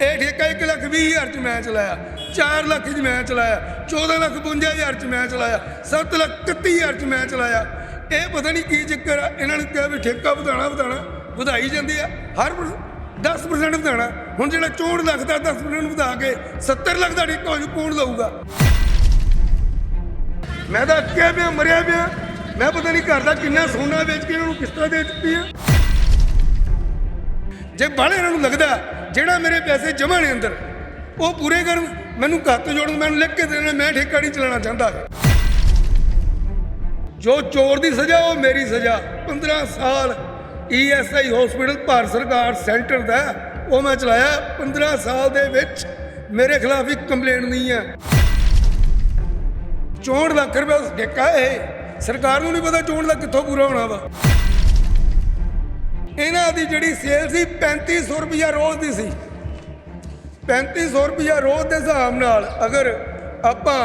ਇਹ ਠੇਕਾ 1 ਲੱਖ 20 ਹਜ਼ਾਰ ਚ ਮੈਂ ਚਲਾਇਆ 4 ਲੱਖ ਚ ਮੈਂ ਚਲਾਇਆ 14 ਲੱਖ 52 ਹਜ਼ਾਰ ਚ ਮੈਂ ਚਲਾਇਆ 7 ਲੱਖ 31 ਹਜ਼ਾਰ ਚ ਮੈਂ ਚਲਾਇਆ। ਇਹ ਪਤਾ ਨਹੀਂ ਕੀ ਚੱਕਰ ਆ, ਇਹਨਾਂ ਨੇ ਕਿਹਾ ਵੀ ਠੇਕਾ ਵਧਾਣਾ ਵਧਾਣਾ ਵਧਾਈ ਜਾਂਦੇ ਆ, ਹਰ 10% ਵਧਾਣਾ ਹੁਣ ਜਿਹੜਾ 64 ਲੱਖ ਦਾ 10% ਵਧਾ ਕੇ 70 ਲੱਖ ਦਾ ਠੇਕਾ ਹੋ ਕੌਣ ਲਊਗਾ? ਮੈਂ ਤਾਂ ਅੱਕਿਆ ਪਿਆ, ਮਰਿਆ ਪਿਆ। ਮੈਂ ਪਤਾ ਨਹੀਂ ਘਰ ਦਾ ਕਿੰਨਾ ਸੋਨਾ ਵੇਚ ਕੇ ਇਹਨਾਂ ਨੂੰ ਕਿਸ਼ਤਾਂ ਦੇ ਦਿੱਤੀਆਂ ਜੇ ਬਾਹਲੇ ਇਹਨਾਂ ਨੂੰ ਲੱਗਦਾ ਜਿਹੜਾ ਮੇਰੇ ਪੈਸੇ ਜਮ੍ਹਾਂ ਨੇ ਅੰਦਰ, ਉਹ ਪੂਰੇ ਕਰਨ, ਮੈਨੂੰ ਘੱਟ ਜੋੜਨ, ਮੈਨੂੰ ਲਿਖ ਕੇ ਦੇਣਾ, ਮੈਂ ਠੇਕਾ ਨਹੀਂ ਚਲਾਉਣਾ ਚਾਹੁੰਦਾ। ਜੋ ਚੋਰ ਦੀ ਸਜ਼ਾ, ਉਹ ਮੇਰੀ ਸਜ਼ਾ। 15 ਸਾਲ ਈਐਸਆਈ ਹਸਪੀਟਲ ਭਾਰਤ ਸਰਕਾਰ ਸੈਂਟਰ ਦਾ ਉਹ ਮੈਂ ਚਲਾਇਆ। 15 ਸਾਲ ਦੇ ਵਿੱਚ ਮੇਰੇ ਖਿਲਾਫ ਇੱਕ ਕੰਪਲੇਂਟ ਨਹੀਂ ਹੈ। 64 ਲੱਖ ਰੁਪਏ ਠੇਕਾ ਇਹ। ਸਰਕਾਰ ਨੂੰ ਨਹੀਂ ਪਤਾ 64 ਲੱਖ ਕਿੱਥੋਂ ਪੂਰਾ ਹੋਣਾ ਵਾ। ਇਹਨਾਂ ਦੀ ਜਿਹੜੀ ਸੇਲ ਸੀ 3500 ਰੁਪਇਆ ਰੋਜ਼ ਦੀ ਸੀ। 3500 ਰੁਪਇਆ ਰੋਜ਼ ਦੇ ਹਿਸਾਬ ਨਾਲ ਅਗਰ ਆਪਾਂ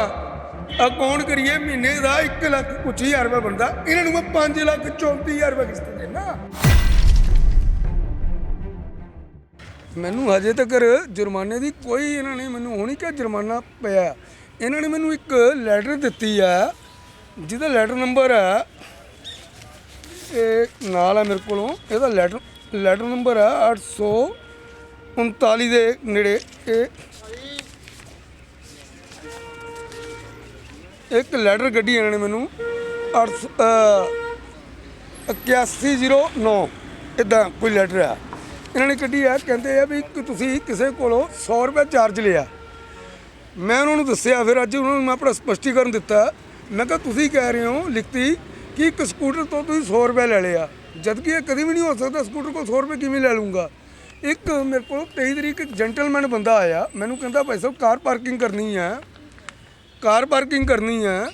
ਅਕਾਊਂਟ ਕਰੀਏ, ਮਹੀਨੇ ਦਾ 1 ਲੱਖ ਕੁਛ ਹਜ਼ਾਰ ਰੁਪਏ ਬਣਦਾ। ਇਹਨਾਂ ਨੂੰ ਮੈਂ 5 ਲੱਖ 34000 ਰੁਪਏ ਕਿਸ਼ਤ ਦੇਣਾ ਮੈਨੂੰ ਹਜੇ ਤੱਕ ਜੁਰਮਾਨੇ ਦੀ ਕੋਈ ਇਹਨਾਂ ਨੇ ਮੈਨੂੰ ਹੋਣੀ ਕਿ ਜੁਰਮਾਨਾ ਪਿਆ। ਇਹਨਾਂ ਨੇ ਮੈਨੂੰ ਇੱਕ ਲੈਟਰ ਦਿੱਤੀ ਆ, ਜਿਹਦਾ ਲੈਟਰ ਨੰਬਰ ਆ ਇਹ ਨਾਲ ਹੈ ਮੇਰੇ ਕੋਲੋਂ। ਇਹਦਾ ਲੈਟਰ ਲੈਟਰ ਨੰਬਰ ਹੈ 839 ਦੇ ਨੇੜੇ। ਇਹ ਇੱਕ ਲੈਟਰ ਗੱਡੀ ਇਹਨਾਂ ਨੇ ਮੈਨੂੰ 8109 ਇਦਾਂ ਕੋਈ ਲੈਟਰ ਆ ਇਹਨਾਂ ਨੇ ਕੱਢੀ ਆ ਕਹਿੰਦੇ ਆ ਵੀ ਤੁਸੀਂ ਕਿਸੇ ਕੋਲੋਂ 100 ਰੁਪਏ ਚਾਰਜ ਲਿਆ। ਮੈਂ ਉਹਨਾਂ ਨੂੰ ਦੱਸਿਆ, ਫਿਰ ਅੱਜ ਉਹਨਾਂ ਨੂੰ ਮੈਂ ਆਪਣਾ ਸਪਸ਼ਟੀਕਰਨ ਦਿੱਤਾ। ਮੈਂ ਕਿਹਾ, ਤੁਸੀਂ ਕਹਿ ਰਹੇ ਹੋ, ਲਿਖਤੀ ਕਿ ਇੱਕ ਸਕੂਟਰ ਤੋਂ ਤੁਸੀਂ 100 ਰੁਪਏ ਲੈ ਲਿਆ ਜਦਕਿ ਇਹ ਕਦੀ ਵੀ ਨਹੀਂ ਹੋ ਸਕਦਾ ਸਕੂਟਰ ਕੋਲ 100 ਰੁਪਏ ਕਿਵੇਂ ਲੈ ਲੂੰਗਾ ਇੱਕ ਮੇਰੇ ਕੋਲ 23 ਤਰੀਕ ਇੱਕ ਜੈਂਟਲਮੈਨ ਬੰਦਾ ਆਇਆ, ਮੈਨੂੰ ਕਹਿੰਦਾ, ਭਾਈ ਸਾਹਿਬ, ਕਾਰ ਪਾਰਕਿੰਗ ਕਰਨੀ ਹੈ ਕਾਰ ਪਾਰਕਿੰਗ ਕਰਨੀ ਹੈ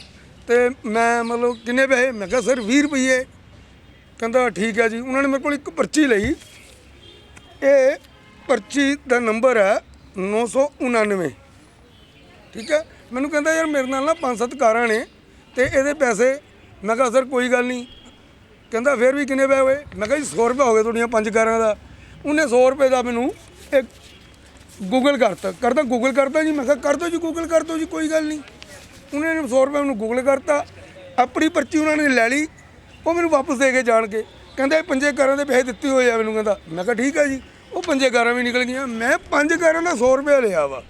ਤੇ ਮੈਂ ਮਤਲਬ ਕਿੰਨੇ ਪੈਸੇ? ਮੈਂ ਕਿਹਾ, ਸਰ 20 ਰੁਪਏ ਕਹਿੰਦਾ, ਠੀਕ ਹੈ ਜੀ। ਉਹਨਾਂ ਨੇ ਮੇਰੇ ਕੋਲ ਇੱਕ ਪਰਚੀ ਲਈ। ਇਹ ਪਰਚੀ ਦਾ ਨੰਬਰ ਹੈ 999 ਠੀਕ ਹੈ? ਮੈਨੂੰ ਕਹਿੰਦਾ, ਯਾਰ, ਮੇਰੇ ਨਾਲ ਨਾ ਪੰਜ ਸੱਤ ਕਾਰਾਂ ਨੇ ਤੇ ਇਹਦੇ ਪੈਸੇ ਮੈਂ ਕਿਹਾ, ਸਰ, ਕੋਈ ਗੱਲ ਨਹੀਂ। ਕਹਿੰਦਾ, ਫਿਰ ਵੀ ਕਿੰਨੇ ਪਏ ਹੋਏ ਮੈਂ ਕਿਹਾ, ਜੀ 100 ਰੁਪਏ ਹੋ ਗਏ ਤੁਹਾਡੀਆਂ ਪੰਜ ਕਾਰਾਂ ਦਾ। ਉਹਨੇ 100 ਰੁਪਏ ਦਾ ਮੈਨੂੰ ਇੱਕ ਗੂਗਲ ਕਰਤਾ। ਕਰਦਾ ਗੂਗਲ ਕਰਤਾ ਜੀ। ਮੈਂ ਕਿਹਾ, ਕਰ ਦਿਓ ਜੀ ਗੂਗਲ ਕਰ ਦਿਓ ਜੀ, ਕੋਈ ਗੱਲ ਨਹੀਂ। ਉਹਨੇ 100 ਰੁਪਏ ਮੈਨੂੰ ਗੂਗਲ ਕਰਤਾ। ਆਪਣੀ ਪਰਚੀ ਉਹਨਾਂ ਨੇ ਲੈ ਲਈ। ਉਹ ਮੈਨੂੰ ਵਾਪਸ ਦੇ ਕੇ ਜਾਣ ਕੇ ਕਹਿੰਦਾ, ਇਹ ਪੰਜੇ ਕਾਰਾਂ ਦੇ ਪੈਸੇ ਦਿੱਤੇ ਹੋਏ ਆ ਮੈਨੂੰ, ਕਹਿੰਦਾ। ਮੈਂ ਕਿਹਾ, ਠੀਕ ਆ ਜੀ। ਉਹ ਪੰਜੇ ਕਾਰਾਂ ਵੀ ਨਿਕਲ ਗਈਆਂ। ਮੈਂ ਪੰਜ ਕਾਰਾਂ ਦਾ 100 ਰੁਪਏ ਲਿਆ ਵਾ।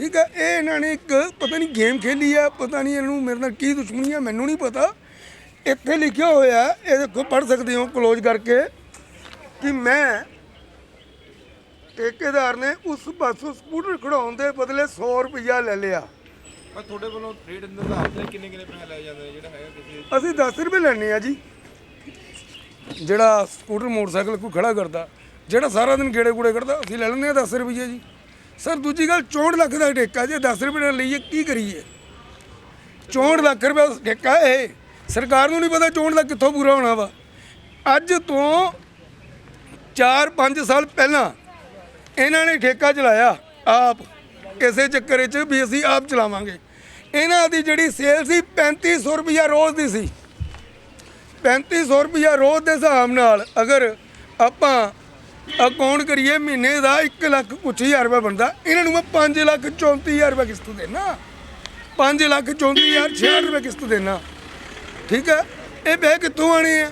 ਠੀਕ ਹੈ ਇਹ ਇਹਨਾਂ ਨੇ ਇੱਕ ਪਤਾ ਨਹੀਂ ਗੇਮ ਖੇਲੀ ਆ ਪਤਾ ਨਹੀਂ ਇਹਨੂੰ ਮੇਰੇ ਨਾਲ ਕੀ ਦੁਸ਼ਮਣੀ ਆ ਮੈਨੂੰ ਨਹੀਂ ਪਤਾ। ਇੱਥੇ ਲਿਖਿਆ ਹੋਇਆ ਇਹ ਦੇਖੋ ਪੜ੍ਹ ਸਕਦੇ ਹੋ ਕਲੋਜ਼ ਕਰਕੇ ਕਿ ਮੈਂ ਠੇਕੇਦਾਰ ਨੇ ਉਸ ਪਾਸੋਂ ਸਕੂਟਰ ਖੜਾਉਣ ਦੇ ਬਦਲੇ 100 ਰੁਪਈਆ ਲੈ ਲਿਆ। ਪਰ ਤੁਹਾਡੇ ਵੱਲੋਂ ਰੇਟ ਨਿਰਧਾਰਿਤ ਹੈ ਕਿੰਨੇ ਕਿੰਨੇ ਪੈਸੇ ਲੈ ਜਾਂਦੇ ਨੇ ਜਿਹੜਾ ਹੈਗਾ ਕਿਸੇ ਅਸੀਂ 10 ਰੁਪਏ ਲੈਣੇ ਆ ਜੀ। ਜਿਹੜਾ ਸਕੂਟਰ ਮੋਟਰਸਾਈਕਲ ਕੋਈ ਖੜਾ ਕਰਦਾ ਜਿਹੜਾ ਸਾਰਾ ਦਿਨ ਗੇੜੇ ਗੂੜੇ ਕਰਦਾ ਅਸੀਂ ਲੈ ਲੈਂਦੇ ਆ 10 ਰੁਪਏ ਜੀ। ਸਰ, ਦੂਜੀ ਗੱਲ 64 ਲੱਖ ਦਾ ਠੇਕਾ ਜੇ 10 ਰੁਪਏ ਨਾਲ ਲਈਏ, ਕੀ ਕਰੀਏ? 64 ਲੱਖ ਰੁਪਏ ਦਾ ਠੇਕਾ ਇਹ। ਸਰਕਾਰ ਨੂੰ ਨਹੀਂ ਪਤਾ 64 ਲੱਖ ਕਿੱਥੋਂ ਪੂਰਾ ਹੋਣਾ ਵਾ। ਅੱਜ ਤੋਂ 4-5 ਸਾਲ ਪਹਿਲਾਂ ਇਹਨਾਂ ਨੇ ਠੇਕਾ ਚਲਾਇਆ, ਆਪ। ਇਸੇ ਚੱਕਰ 'ਚ ਵੀ ਅਸੀਂ ਆਪ ਚਲਾਵਾਂਗੇ। ਇਹਨਾਂ ਦੀ ਜਿਹੜੀ ਸੇਲ ਸੀ 3500 ਰੁਪਇਆ ਰੋਜ਼ ਦੀ ਸੀ। 3500 ਰੁਪਇਆ ਰੋਜ਼ ਦੇ ਹਿਸਾਬ ਨਾਲ ਅਗਰ ਆਪਾਂ ਅਕਾਊਂਟ ਕਰੀਏ? ਮਹੀਨੇ ਦਾ 1 ਲੱਖ ਕੁਛ ਹਜ਼ਾਰ ਰੁਪਏ ਬਣਦਾ। ਇਹਨਾਂ ਨੂੰ ਮੈਂ 5 ਲੱਖ 34000 ਰੁਪਏ ਕਿਸ਼ਤ ਦੇਣਾ। 5 ਲੱਖ 34000 66 ਰੁਪਏ ਕਿਸ਼ਤ ਦੇਣਾ। ਠੀਕ ਹੈ ਇਹ ਬੈ ਕਿੱਥੋਂ ਆਣੇ ਆ?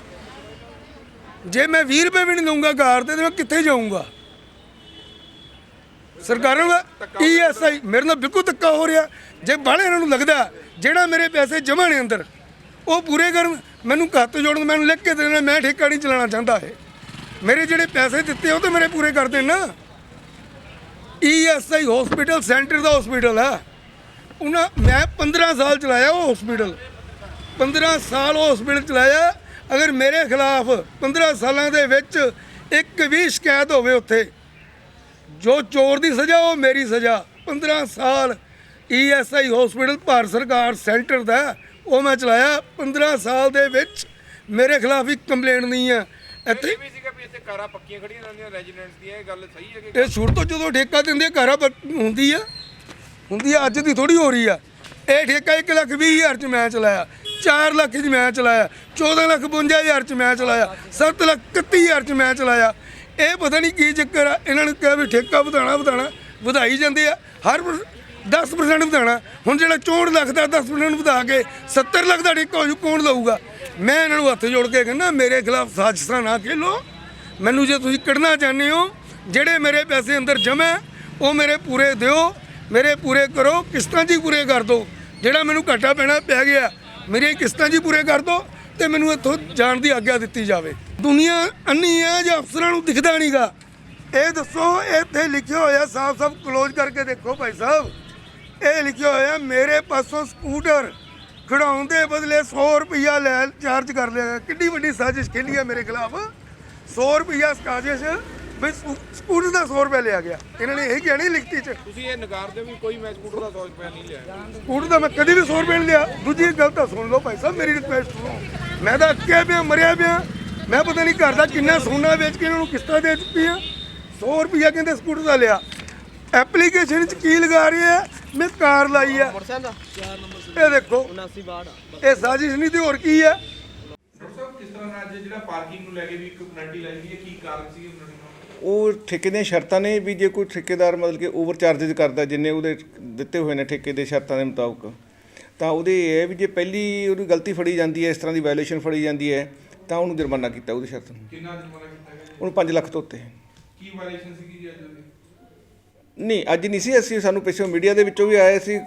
ਜੇ ਮੈਂ 20 ਰੁਪਏ ਵੀ ਨਹੀਂ ਦਊਂਗਾ ਕਾਰ ਤੇ ਤੇ ਮੈਂ ਕਿੱਥੇ ਜਾਊਂਗਾ? ਸਰਕਾਰਾਂ ਦਾ ਈਐਸਆਈ ਮੇਰੇ ਨਾਲ ਬਿਲਕੁਲ ਧੱਕਾ ਹੋ ਰਿਹਾ। ਜੇ ਬਾਹਲੇ ਇਹਨਾਂ ਨੂੰ ਲੱਗਦਾ, ਜਿਹੜਾ ਮੇਰੇ ਪੈਸੇ ਜਮ੍ਹਾਂ ਨੇ ਅੰਦਰ, ਉਹ ਪੂਰੇ ਕਰਨ, ਮੈਨੂੰ ਘੱਟ ਜੋੜਨ, ਮੈਨੂੰ ਲਿਖ ਕੇ ਦੇਣਾ, ਮੈਂ ਠੇਕਾ ਨਹੀਂ ਚਲਾਉਣਾ ਚਾਹੁੰਦਾ ਇਹ। ਮੇਰੇ ਜਿਹੜੇ ਪੈਸੇ ਦਿੱਤੇ ਉਹ ਤਾਂ ਮੇਰੇ ਪੂਰੇ ਕਰ ਦੇਣ ਨਾ। ਈਐਸਆਈ ਹਸਪੀਟਲ ਸੈਂਟਰ ਦਾ ਹਸਪੀਟਲ ਹੈ ਉਹਨਾਂ, ਮੈਂ 15 ਸਾਲ ਚਲਾਇਆ ਉਹ ਹਸਪੀਟਲ 15 ਸਾਲ ਉਹ ਹਸਪੀਟਲ ਚਲਾਇਆ। ਅਗਰ ਮੇਰੇ ਖਿਲਾਫ 15 ਸਾਲਾਂ ਦੇ ਵਿੱਚ ਇੱਕ ਵੀ ਸ਼ਿਕਾਇਤ ਹੋਵੇ ਉੱਥੇ, ਜੋ ਚੋਰ ਦੀ ਸਜ਼ਾ, ਉਹ ਮੇਰੀ ਸਜ਼ਾ। 15 ਸਾਲ ਈਐਸਆਈ ਹਸਪੀਟਲ ਭਾਰਤ ਸਰਕਾਰ ਸੈਂਟਰ ਦਾ, ਉਹ ਮੈਂ ਚਲਾਇਆ। 15 ਸਾਲ ਦੇ ਵਿੱਚ ਮੇਰੇ ਖਿਲਾਫ ਇੱਕ ਕੰਪਲੇਂਟ ਨਹੀਂ ਹੈ। ਇੱਥੇ ਵੀ ਇੱਥੇ ਕਾਰਾਂ ਪੱਕੀਆਂ ਖੜੀਆਂ ਰਹਿੰਦੀਆਂ ਰੈਜ਼ੀਡੈਂਟਸ ਦੀਆਂ, ਇਹ ਗੱਲ ਸਹੀ ਹੈ ਕਿ ਇਹ ਸ਼ੁਰੂ ਤੋਂ ਜਦੋਂ ਠੇਕਾ ਦਿੰਦੇ ਘਰਾਂ ਹੁੰਦੀ ਆ। ਹੁੰਦੀ ਆ, ਅੱਜ ਦੀ ਥੋੜੀ ਹੋ ਰਹੀ ਆ। ਇਹ ਠੇਕਾ 1 ਲੱਖ 20 ਹਜ਼ਾਰ ਚ ਮੈਂ ਚਲਾਇਆ 4 ਲੱਖ ਚ ਮੈਂ ਚਲਾਇਆ 14 ਲੱਖ 52 ਹਜ਼ਾਰ ਚ ਮੈਂ ਚਲਾਇਆ 7 ਲੱਖ 31 ਹਜ਼ਾਰ ਚ ਮੈਂ ਚਲਾਇਆ। ਇਹ ਪਤਾ ਨਹੀਂ ਕੀ ਚੱਕਰ ਆ, ਇਹਨਾਂ ਨੇ ਕਿਹਾ ਵੀ ਠੇਕਾ ਵਧਾਣਾ ਵਧਾਣਾ ਵਧਾਈ ਜਾਂਦੇ ਆ, ਹਰ 10% ਵਧਾਣਾ ਹੁਣ ਜਿਹੜਾ 64 ਲੱਖ ਦਾ 10% ਵਧਾ ਕੇ 70 ਲੱਖ ਦਾ ਠੇਕਾ ਹੋ ਜੂ ਕੌਣ ਲਊਗਾ? ਮੈਂ ਇਹਨਾਂ ਨੂੰ ਹੱਥ ਜੋੜ ਕੇ ਕਹਿੰਦਾ, ਮੇਰੇ ਖਿਲਾਫ ਸਾਜ਼ਿਸ਼ਾਂ ਨਾ ਖੇਲੋ। ਮੈਨੂੰ ਜੇ ਤੁਸੀਂ ਕੱਢਣਾ ਚਾਹੁੰਦੇ ਹੋ, ਜਿਹੜੇ ਮੇਰੇ ਪੈਸੇ ਅੰਦਰ ਜਮ੍ਹਾਂ ਉਹ ਮੇਰੇ ਪੂਰੇ ਦਿਓ, ਮੇਰੇ ਪੂਰੇ ਕਰੋ, ਕਿਸ਼ਤਾਂ ਜੀ ਪੂਰੇ ਕਰ ਦਿਓ ਜਿਹੜਾ ਮੈਨੂੰ ਘਾਟਾ ਪੈਣਾ ਪੈ ਗਿਆ, ਮੇਰੀਆਂ ਕਿਸ਼ਤਾਂ ਜੀ ਪੂਰੇ ਕਰ ਦਿਓ ਤੇ ਮੈਨੂੰ ਇੱਥੋਂ ਜਾਣ ਦੀ ਆਗਿਆ ਦਿੱਤੀ ਜਾਵੇ। ਦੁਨੀਆ ਅੰਨੀ ਹੈ ਜਾਂ ਅਫਸਰਾਂ ਨੂੰ ਦਿਖਦਾ ਨਹੀਂਗਾ। ਇਹ ਦੱਸੋ, ਇੱਥੇ ਲਿਖਿਆ ਹੋਇਆ ਸਾਫ਼-ਸਾਫ਼ ਕਲੋਜ਼ ਕਰਕੇ ਦੇਖੋ ਭਾਈ ਸਾਹਿਬ। ਇਹ ਲਿਖਿਆ ਹੋਇਆ, ਮੇਰੇ ਪਾਸੋਂ ਸਕੂਟਰ ਖੜਾਉਣ ਦੇ ਬਦਲੇ 100 ਰੁਪਇਆ ਲੈ, ਚਾਰਜ ਕਰ ਲਿਆ ਗਿਆ। ਕਿੰਨੀ ਵੱਡੀ ਸਾਜ਼ਿਸ਼ ਖੇਲੀ ਹੈ ਮੇਰੇ ਖਿਲਾਫ। 100 ਰੁਪਇਆ ਸਾਜ਼ਿਸ਼ ਵੀ ਸਕੂ- ਸਕੂਟਰ ਦਾ 100 ਰੁਪਇਆ ਲਿਆ ਗਿਆ। ਇਹਨਾਂ ਨੇ ਇਹ ਕਿਹਾ ਨਹੀਂ ਲਿਖਤੀ ਚ। ਤੁਸੀਂ ਇਹ ਨਕਾਰਦੇ ਵੀ ਕੋਈ ਮੈਂ ਸਕੂਟਰ ਦਾ 100 ਰੁਪਏ ਨਹੀਂ ਲਿਆ। ਸਕੂਟਰ ਦਾ ਮੈਂ ਕਦੀ ਵੀ 100 ਰੁਪਏ ਨਹੀਂ ਲਿਆ। ਦੂਜੀ ਗੱਲ ਤਾਂ ਸੁਣ ਲਓ ਭਾਈ ਸਾਹਿਬ ਮੇਰੀ ਰਿਕੁਐਸਟ ਸੁਣੋ। ਮੈਂ ਤਾਂ ਪਿਆ ਮਰਿਆ ਪਿਆ। ਮੈਂ ਪਤਾ ਨਹੀਂ ਘਰ ਦਾ ਕਿੰਨਾ ਸੋਨਾ ਵੇਚ ਕੇ ਇਹਨਾਂ ਨੂੰ ਕਿਸ਼ਤਾਂ ਦੇ ਦਿੱਤੀਆਂ 100 ਰੁਪਇਆ ਕਹਿੰਦੇ ਸਕੂਟਰ ਦਾ ਲਿਆ। ਐਪਲੀਕੇਸ਼ਨ ਚ ਕੀ ਲਗਾ ਰਹੇ ਆ? ਮੈਂ ਕਾਰ ਲਾਈ ਆ। ਇਹ ਦੇਖੋ 79 ਇਹ ਸਾਜ਼ਿਸ਼ ਨਹੀਂ ਤੇ ਹੋਰ ਕੀ ਆ? ਅੱਜ ਜਿਹੜਾ ਪਾਰਕਿੰਗ ਨੂੰ ਲੈ ਕੇ ਵੀ ਇੱਕ ਪੈਨਲਟੀ ਲਾਈ ਗਈ ਹੈ ਕੀ ਕਾਰਨ ਸੀ ਉਹਨਾਂ ਨੇ ਉਹ ਠੇਕੇ ਦੀਆਂ ਸ਼ਰਤਾਂ ਨੇ ਵੀ ਜੇ ਕੋਈ ਠੇਕੇਦਾਰ ਮਤਲਬ ਕਿ ਓਵਰ ਚਾਰजेस ਕਰਦਾ ਜਿੰਨੇ ਉਹਦੇ ਦਿੱਤੇ ਹੋਏ ਨੇ ਠੇਕੇ ਦੇ ਸ਼ਰਤਾਂ ਦੇ ਮੁਤਾਬਕ ਤਾਂ ਉਹਦੇ ਇਹ ਹੈ ਵੀ ਜੇ ਪਹਿਲੀ ਉਹਦੀ ਗਲਤੀ ਫੜੀ ਜਾਂਦੀ ਹੈ ਇਸ ਤਰ੍ਹਾਂ ਦੀ ਵਾਇਓਲੇਸ਼ਨ ਫੜੀ ਜਾਂਦੀ ਹੈ ਤਾਂ ਉਹਨੂੰ ਜੁਰਮਾਨਾ ਕੀਤਾ ਉਹਦੀ ਸ਼ਰਤ ਨੂੰ। ਕਿੰਨਾ ਜੁਰਮਾਨਾ ਕੀਤਾ ਗਿਆ ਜੀ? ਉਹਨੂੰ 5 ਲੱਖ ਤੋਂ ਉੱਤੇ। ਕੀ ਵਾਇਲੇਸ਼ਨ ਸੀਗੀ ਜੀ ਅੱਜ ਉਹਦੀ? ਨਹੀਂ ਅੱਜ ਨਹੀਂ ਸੀ ਅਸੀਂ ਸਾਨੂੰ ਪਿੱਛੋਂ ਮੀਡੀਆ ਦੇ ਵਿੱਚੋਂ ਵੀ ਆਏ ਸੀ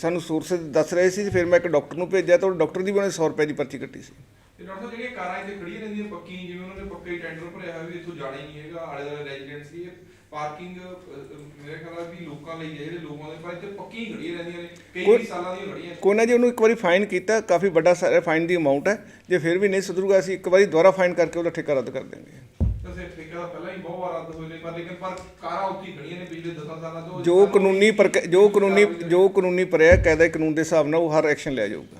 ਸਾਨੂੰ ਸੋਰਸ ਦੱਸ ਰਹੇ ਸੀ ਫਿਰ ਮੈਂ ਇੱਕ ਡਾਕਟਰ ਨੂੰ ਭੇਜਿਆ ਤਾਂ ਉਹ ਡਾਕਟਰ ਦੀ ਵੀ ਉਹਨੇ 100 ਰੁਪਏ ਦੀ ਪਰਚੀ ਕੱਟੀ ਸੀ। ਤੇ ਡਾਕਟਰ ਸਾਹਿਬ ਜਿਹੜੀਆਂ ਕਾਰਾਂ ਇੱਥੇ ਖੜੀਆਂ ਰਹਿੰਦੀਆਂ ਪੱਕੀ ਜਿਵੇਂ ਉਹਨਾਂ ਨੇ ਪੱਕਾ ਟੈਂਡਰ ਭਰਿਆ ਹੋਇਆ ਵੀ ਇੱਥੋਂ ਜਾਣਾ ਹੀ ਨਹੀਂ ਹੈਗਾ ਆਲੇ ਦੁਆਲੇ ਰੈਜ਼ੀਡੈਂਟ ਸੀ ਇਹ ਪਾਰਕਿੰਗ ਮੇਰੇ ਖਿਆਲ ਵੀ ਲੋਕਾਂ ਲਈ ਹੈ ਜਿਹੜੇ ਲੋਕਾਂ ਦੇ ਪਰ ਇੱਥੇ ਪੱਕੀ ਖੜੀਆਂ ਰਹਿੰਦੀਆਂ ਨੇ ਕਈ ਸਾਲਾਂ ਦੀਆਂ ਖੜੀਆਂ ਕੋਈ ਨਾ ਜੀ ਉਹਨੂੰ ਇੱਕ ਵਾਰੀ ਫਾਈਨ ਕੀਤਾ ਕਾਫੀ ਵੱਡਾ ਫਾਈਨ ਦੀ ਅਮਾਉਂਟ ਹੈ ਜੇ ਫਿਰ ਵੀ ਨਹੀਂ ਸੁਧਰੂਗਾ ਅਸੀਂ ਇੱਕ ਵਾਰੀ ਦੁਬਾਰਾ ਫਾਈਨ ਕਰਕੇ ਉਹਦਾ ਠੇਕਾ ਰੱਦ ਕਰ ਦਿਆਂਗੇ। ਤਾਂ ਸਿਰ ਠੇਕਾ ਤਾਂ ਪਹਿਲਾਂ ਹੀ ਬਹੁਤ ਵਾਰ ਰੱਦ ਹੋਏ ਨੇ ਪਰ ਲੇਕਿਨ ਪਰ ਕਾਰਾਂ ਉੱਥੇ ਹੀ ਖੜੀਆਂ ਨੇ ਪਿਛਲੇ 10 ਸਾਲਾਂ ਤੋਂ। ਜੋ ਕਾਨੂੰਨੀ ਜੋ ਕਾਨੂੰਨੀ ਜੋ ਕਾਨੂੰਨੀ ਪ੍ਰਕਿਰਿਆ ਕਾਇਦਾ ਕਾਨੂੰਨ ਦੇ ਹਿਸਾਬ ਨਾਲ ਉਹ ਹਰ ਐਕਸ਼ਨ ਲਿਆ ਜਾਊਗਾ।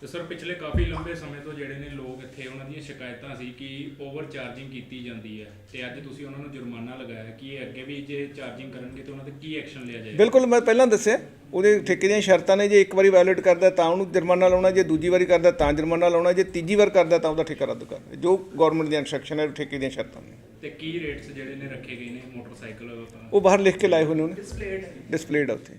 ਤੇ ਸਰ ਪਿਛਲੇ ਕਾਫੀ ਲੰਬੇ ਸਮੇਂ ਤੋਂ ਜਿਹੜੇ ਨੇ ਲੋਕ ਇੱਥੇ ਉਹਨਾਂ ਦੀਆਂ ਸ਼ਿਕਾਇਤਾਂ ਸੀ ਕਿ ਓਵਰ ਚਾਰਜਿੰਗ ਕੀਤੀ ਜਾਂਦੀ ਹੈ ਤੇ ਅੱਜ ਤੁਸੀਂ ਉਹਨਾਂ ਨੂੰ ਜੁਰਮਾਨਾ ਲਗਾਇਆ ਕਿ ਇਹ ਅੱਗੇ ਵੀ ਜੇ ਚਾਰਜਿੰਗ ਕਰਨਗੇ ਤਾਂ ਉਹਨਾਂ ਤੇ ਕੀ ਐਕਸ਼ਨ ਲਿਆ ਜਾਏਗਾ? ਬਿਲਕੁਲ ਮੈਂ ਪਹਿਲਾਂ ਦੱਸਿਆ ਉਹਦੇ ਠੇਕੇ ਦੀਆਂ ਸ਼ਰਤਾਂ ਨੇ ਜੇ ਇੱਕ ਵਾਰੀ ਵਾਇਓਲੇਟ ਕਰਦਾ ਤਾਂ ਉਹਨੂੰ ਜੁਰਮਾਨਾ ਲਾਉਣਾ ਜੇ ਦੂਜੀ ਵਾਰੀ ਕਰਦਾ ਤਾਂ ਜੁਰਮਾਨਾ ਲਾਉਣਾ ਜੇ ਤੀਜੀ ਵਾਰ ਕਰਦਾ ਤਾਂ ਉਹਦਾ ਠੇਕਾ ਰੱਦ ਕਰਨਾ ਜੋ ਗਵਰਨਮੈਂਟ ਦੀਆਂ ਇਨਸਟਰਕਸ਼ਨ ਹੈ ਠੇਕੇ ਦੀਆਂ ਸ਼ਰਤਾਂ ਨੇ। ਤੇ ਕੀ ਰੇਟਸ ਜਿਹੜੇ ਨੇ ਰੱਖੇ ਗਏ ਨੇ ਮੋਟਰਸਾਈਕਲ ਉਹ ਬਾਹਰ ਲਿਖ ਕੇ ਲਾਏ ਹੋਏ ਨੇ ਉਹਨੇ। ਡਿਸਪਲੇਡ ਡਿਸਪਲੇਡ ਆ ਉੱਥੇ।